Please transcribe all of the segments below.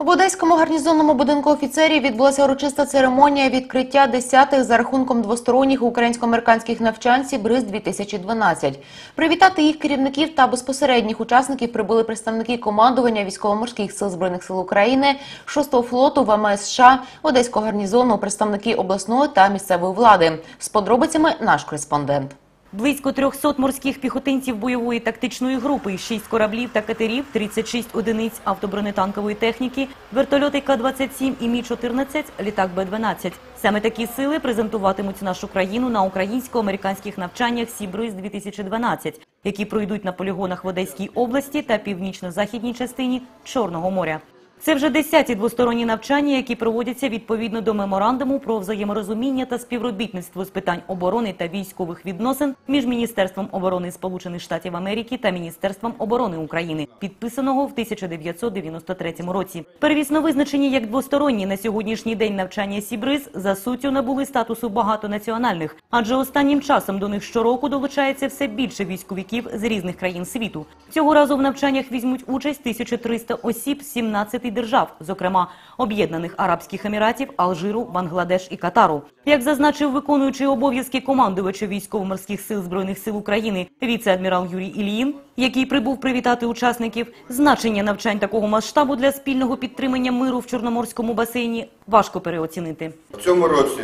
В Одеському гарнізонному будинку офіцерів відбулася урочиста церемонія відкриття десятих за рахунком двосторонніх українсько-американських навчань Сібриз 2012 Привітати їх керівників та безпосередніх учасників прибули представники командування військово-морських сил збройних сил України, 6-го флоту ВМС США, Одеського гарнізону, представники обласної та місцевої влади. З подробицями наш кореспондент. Близько 300 морських піхотинців бойової тактичної групи, 6 кораблів та катерів, 36 одиниць автобронетанкової техніки, вертольоти К-27 і Мі-14, літак Б-12. Саме такі сили презентуватимуть нашу країну на українсько-американських навчаннях «Сібриз-2012», які пройдуть на полігонах в Одеській області та північно-західній частині Чорного моря. Це вже десяті двосторонні навчання, які проводяться відповідно до меморандуму про взаєморозуміння та співробітництво з питань оборони та військових відносин між міністерством оборони Сполучених Штатів Америки та міністерством оборони України, підписаного в 1993 році. Первісно визначені як двосторонні на сьогоднішній день навчання Сібриз за суттю набули статусу багатонаціональних, адже останнім часом до них щороку долучається все більше військовиків з різних країн світу. Цього разу в навчаннях візьмуть участь 1300 осіб, 17 Африки держав, зокрема Об'єднаних Арабських Еміратів, Алжиру, Бангладеш і Катару. Як зазначив виконуючий обов'язки командувача військово-морських сил збройних сил України, віце-адмірал Юрій Ільїн, який прибув привітати учасників, значення навчань такого масштабу для спільного підтримання миру в Чорноморському басейні важко переоцінити в цьому році.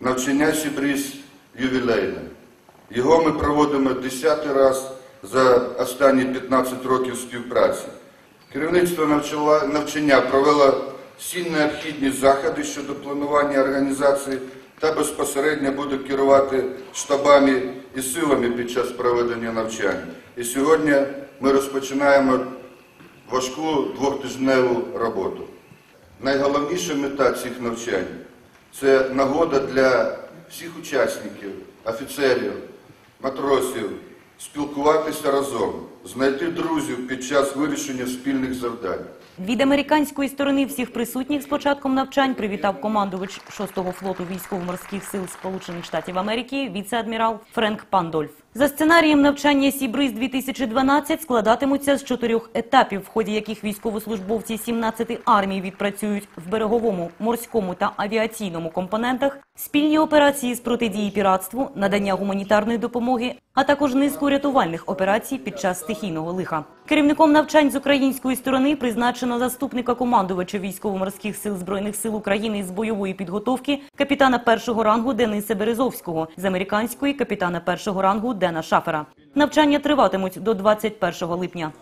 Навчання Сібріз ювілейне. Його ми проводимо 10 раз за останні 15 років співпраці. Керівництво навчання провело всі необхідні заходи щодо планування організації та безпосередньо буде керувати штабами і силами під час проведення навчань. І сьогодні ми розпочинаємо важку двохтижневу роботу. Найголовніша мета цих навчань це нагода для всіх учасників, офіцерів, матросів спілкуватися разом, знайти друзів під час вирішення спільних завдань. Від американської сторони всіх присутніх з початком навчань привітав командувач 6-го флоту військово-морських сил Сполучених Штатів Америки віце-адмірал Френк Пандольф. За сценарієм навчання Сібриз 2012 складатимуться з чотирьох етапів, в ході яких військовослужбовці 17 армій відпрацюють в береговому, морському та авіаційному компонентах, спільні операції з протидії піратству, надання гуманітарної допомоги, а також низку рятувальних операцій під час стихійного лиха. Керівником навчань з української сторони призначено заступника командувача військово-морських сил збройних сил України з бойової підготовки капітана першого рангу Дениса Березовського, з американської капітана першого рангу Дена Шафера. Навчання триватимуть до 21 липня.